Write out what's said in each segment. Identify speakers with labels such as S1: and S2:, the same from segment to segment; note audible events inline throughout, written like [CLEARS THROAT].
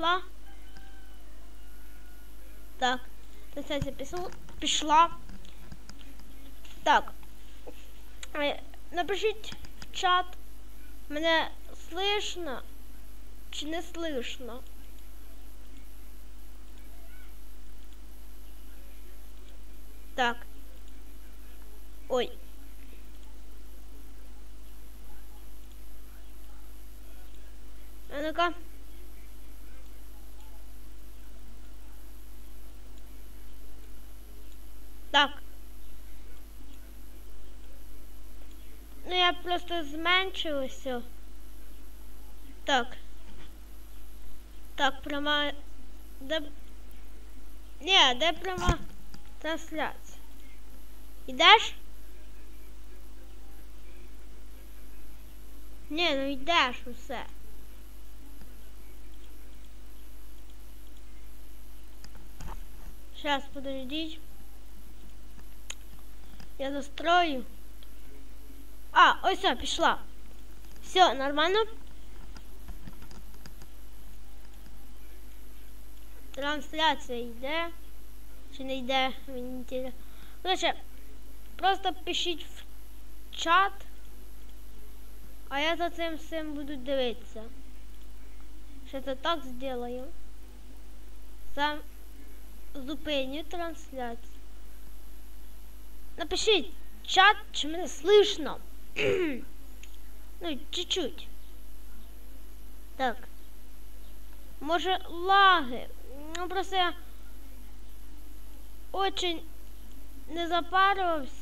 S1: пішла. Так, трансляція пішла. пішла. Так. Е, Напишіть в чат, мене слышно чи не слышно. Так. Ой. А ну-ка. Так. Ну я просто зменшилася. Так. Так, пряма. Де... Ні, де пряма трансляція? Ідеш? Ні, ну йдеш усе. Сейчас, подождите. Я настрою. А, ось пішла. Все, нормально? Трансляція йде. Чи не йде? Мені тіля. Короче, просто пишіть в чат. А я за цим всім буду дивитися. Що це так зроблю. Сам зупиню трансляцію. Напишіть чат, чи мене слышно. Ну, чуть-чуть. Так. Може лаги. Ну просто я очень не запарывался.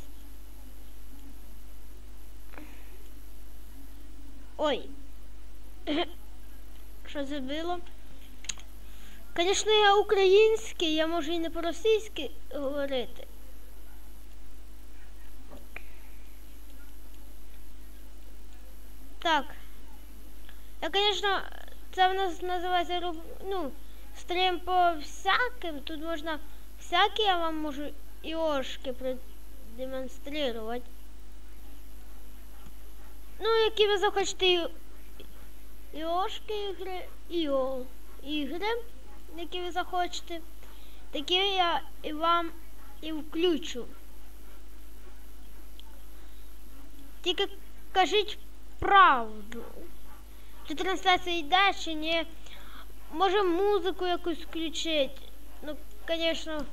S1: Ой. [COUGHS] Що це було? Звісно, я український, я можу і не по-російськи говорити. Так. Я, звісно, це в нас називається руб... ну, стрім по всяким. Тут можна всякі я вам можу іошки продемонструвати. Ну, які ви захочете і- іошки ігри, іо ігри, які ви захочете, такі я і вам і включу. Тільки кажіть правду. Чи трансляція йде, чи ні. Може музику якусь включити. Ну, звісно,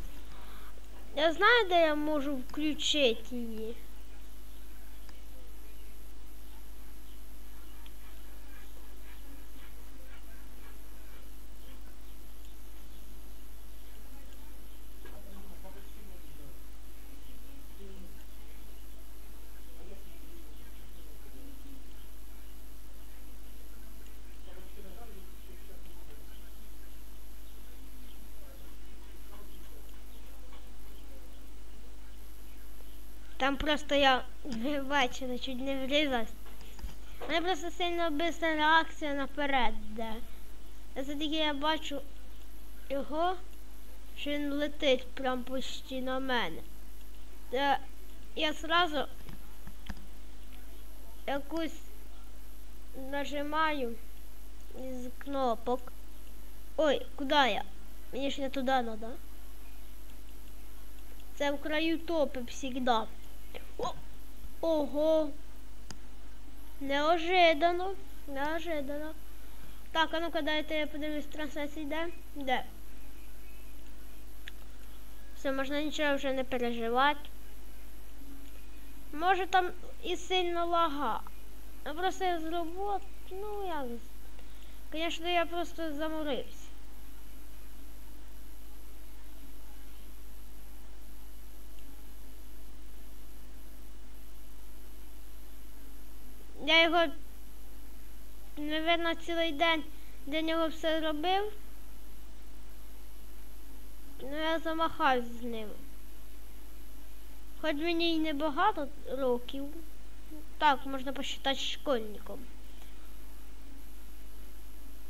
S1: я знаю, де я можу включити її. Там просто я бачила, чуть не врізалась. У мене просто сильно бисtra реакція наперед. А це тільки я бачу його, що він летить прям почти на мене. Та я сразу якусь нажимаю із кнопок. Ой, куди я? Мені ж не туди треба. Це в краю топи всегда. О! Ого. Неожиданно. Неожиданно. Так, а ну-ка дайте я подивлюсь трансляції де? Де? Все, можна нічого вже не переживати. Може там і сильно лага. Просто я з роботи, ну як. Звісно, я просто заморився. Я його, напевно, цілий день для нього все робив. Ну я замахався з ним. Хоч мені й не багато років. Так, можна посчитати школьником.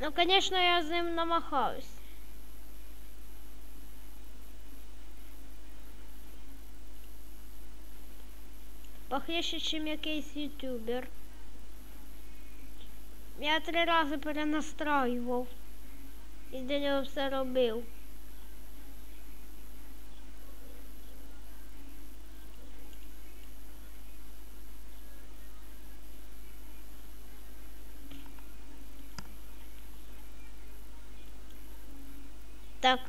S1: Ну, звісно, я з ним намахався. Похлеще, чим якийсь ютубер. Я три рази перенастраював. І для нього все робив. Так.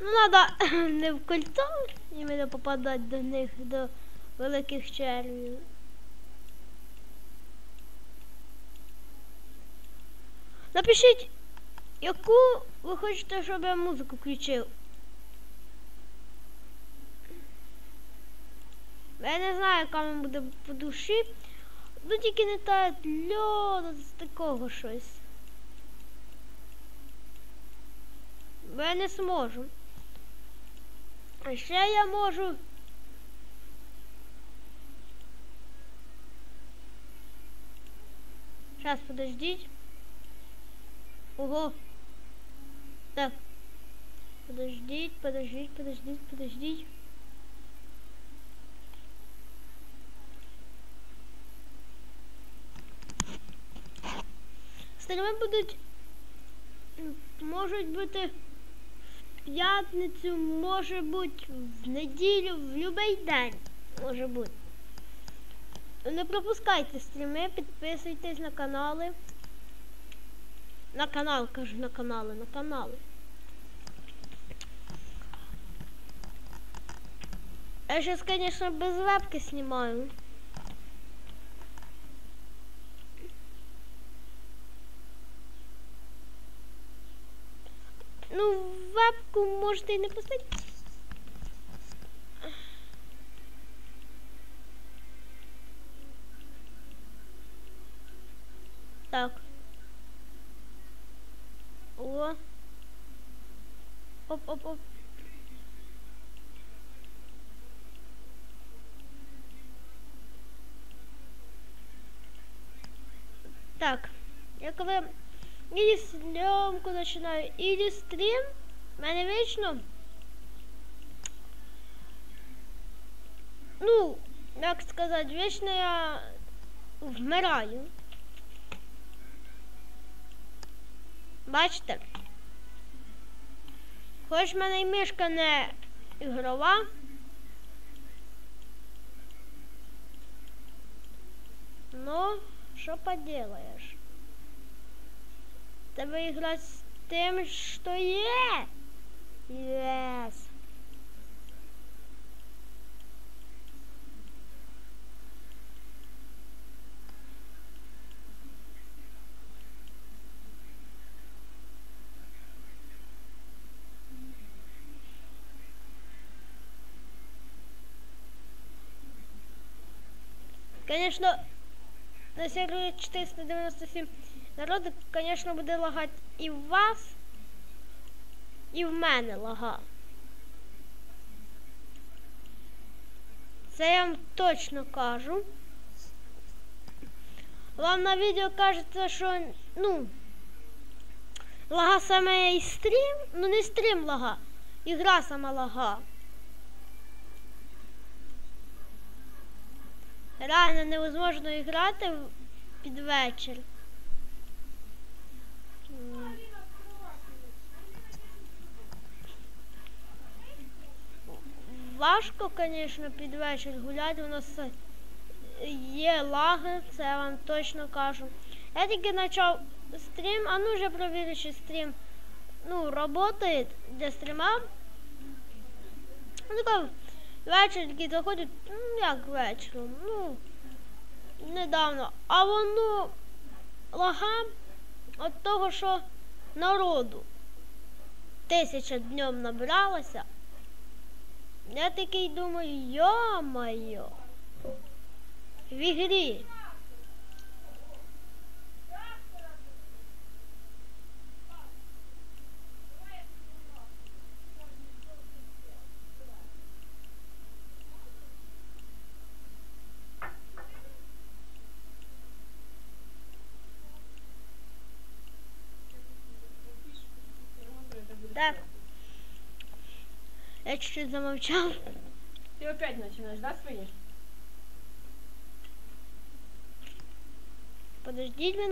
S1: Ну, надо [CLEARS THROAT] не в кольцо іменно попадати до них, до великих червів. Напишіть, яку ви хочете, щоб я музику включив. Я не знаю, яка вам буде по душі. Ну тільки не та льода з такого щось. Бо я не зможу. А ще я можу. Сейчас, подождіть. Ого. Так. Подождіть, подождіть, подождіть, подождіть. Стріми будуть можуть бути в п'ятницю, може бути в неділю, в будь-який день може бути. Не пропускайте стріми, підписуйтесь на канали. На канал, кажу, на канали, на канали. Я сейчас, конечно, без вебки снимаю. Ну, вебку можете і не поставити. Так. О. Оп, оп. Так, я коли или зйомку починаю, или стрім, в мене вічно. Ну, як сказати, вічно я вмираю. Бачите? Хоч в мене і мишка не ігрова. Ну, що поделаєш? Треба іграти з тим, що є. Yes. Конечно, на сервері 497 народу, конечно, буде лагати і в вас, і в мене лага. Це я вам точно кажу. Вам на відео кажеться, що, ну, лага саме і стрім, ну не стрім лага, ігра сама лага. Реально невозможно грати під вечір. Важко, звісно, під вечір гуляти, у нас е, є лаги, це я вам точно кажу. Я тільки почав стрім, а ну вже провірю, чи стрім ну, працює для стріма. Ну, такой вечір такий заходить, ну як вечором, ну недавно. А воно лага від того, що народу тисяча днем набралося. Я такий думаю, йо-моє, в ігрі. Так. Я чуть-чуть замовчав.
S2: Ты опять начинаешь, да, свои?
S1: Подождіть мене.